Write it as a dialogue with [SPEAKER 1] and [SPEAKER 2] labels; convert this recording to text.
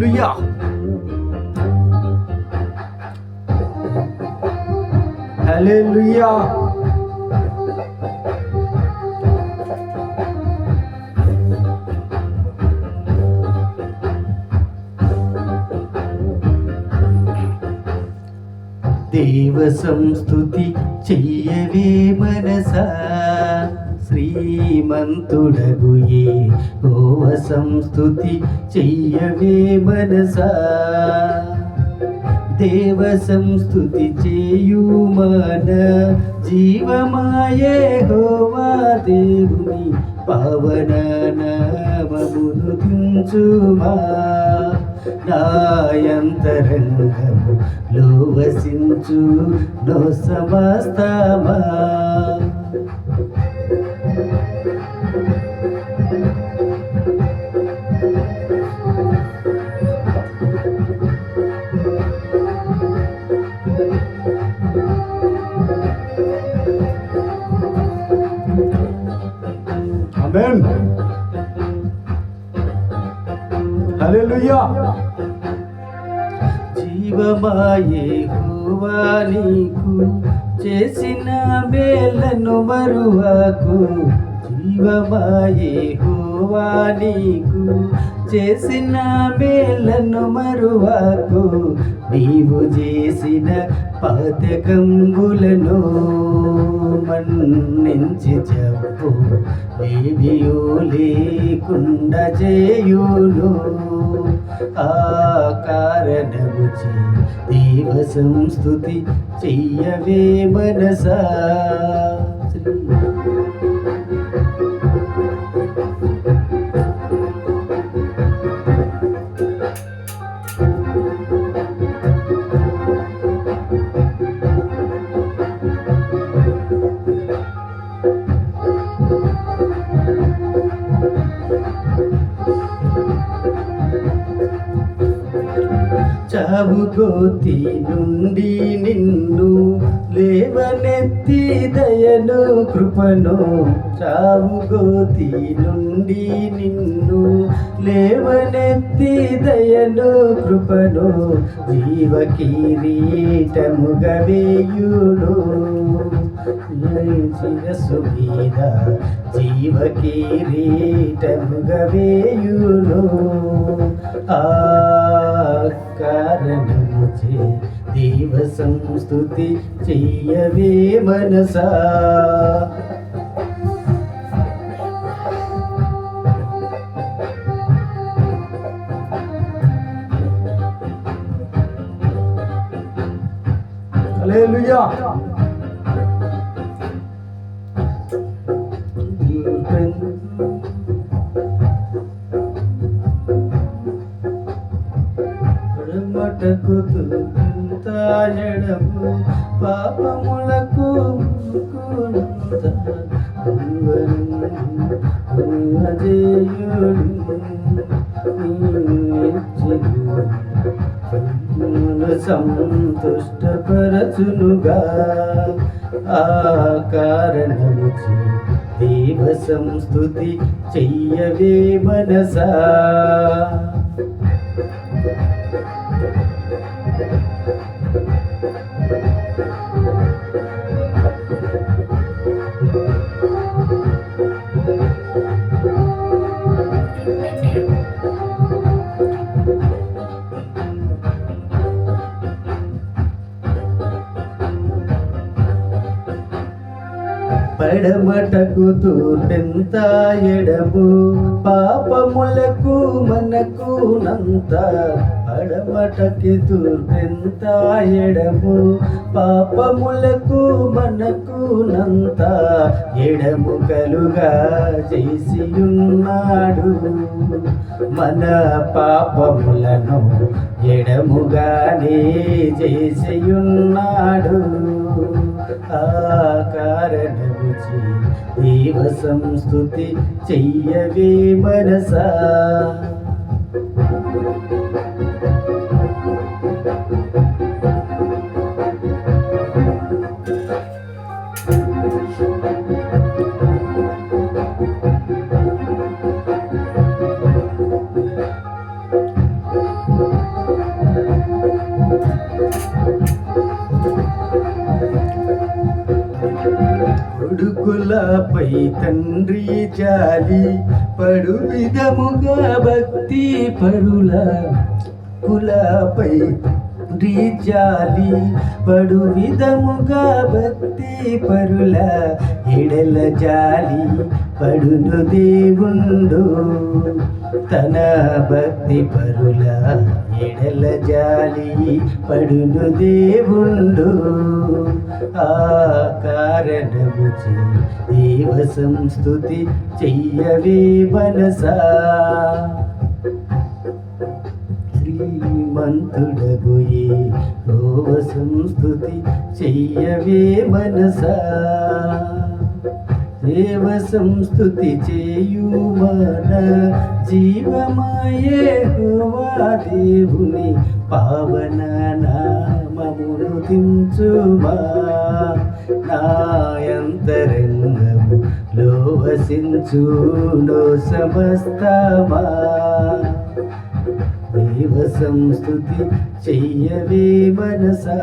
[SPEAKER 1] హల్లెలూయా హల్లెలూయా దేవ సంస్థుతి చెయ్యవే మనసా శ్రీమంతుడగు ఏ ఓవ సంస్థుతి చెయ్యవే మనసా. దేవ సంస్థుతి చేయు మన. జీవమాయే హోవా దేవుని పవన నామమును దించుమా నాయంతరంగము లోవసించు నో సమస్తమా. Amen. Hallelujah. జీవమాయే హోవా నీకు చేసిన మేలను మరువకు జీవమాయే హోవా నీకు. చేసిన మేలను మరువకు. నీవు చేసిన పథకంబులను మన్నించి చెప్పు. ఏవియో లేకుండా చేయును. ఆ కారణము చే దేవ సంస్థుతి చెయ్యవే మనసా. చావు గోతి నుండి నిన్ను లేవనెత్తి దయను కృపను చావు గోతి నుండి నిన్ను లేవనెత్తి దయను కృపను జీవ కిరీటముగా వేయును శిరస్సు మీద జీవ కిరీటముగా వేయును. ఆ సంస్థుతి చెయ్యవే మనసా హల్లెలూయా సంతుష్టపరచునుగా. ఆ కారణము దేవ సంస్థుతి చెయ్యవే మనసా. ఎడమటకు తూర్పెంత ఎడము? పాపములకు మనకు నంత పడమటకి తూర్పెంత ఎడము? పాపములకు మనకు నంత ఎడము కలుగా చేసి ఉన్నాడు మన పాపములను ఎడముగానే చేసి ఉన్నాడు ఆ కారణం చే దేవ సంస్థుతి చెయ్యవే మనసా. పై తండ్రి జాలి పడు విధముగా భక్తి పరుల కులపై తండ్రి జాలి పడు విధముగా భక్తి పరుల ఎడల జాలి పడును దేవుండు తన భక్తి పరుల. ఎడల జాలి పడును దేవుండు ఆ కారణము దేవ సంస్థుతి చెయ్యవే మనసా. శ్రీమంతుడగుయే రోవ సంస్థుతి చెయ్యవే మనసా. దేవ సంస్థుతి చేయు జీవమాయే హోవా దేవుని పావన నామమును దించుమా నాయంతరంగము లో వసించును సమస్తమా దేవ సంస్థుతి చెయ్యవే మనసా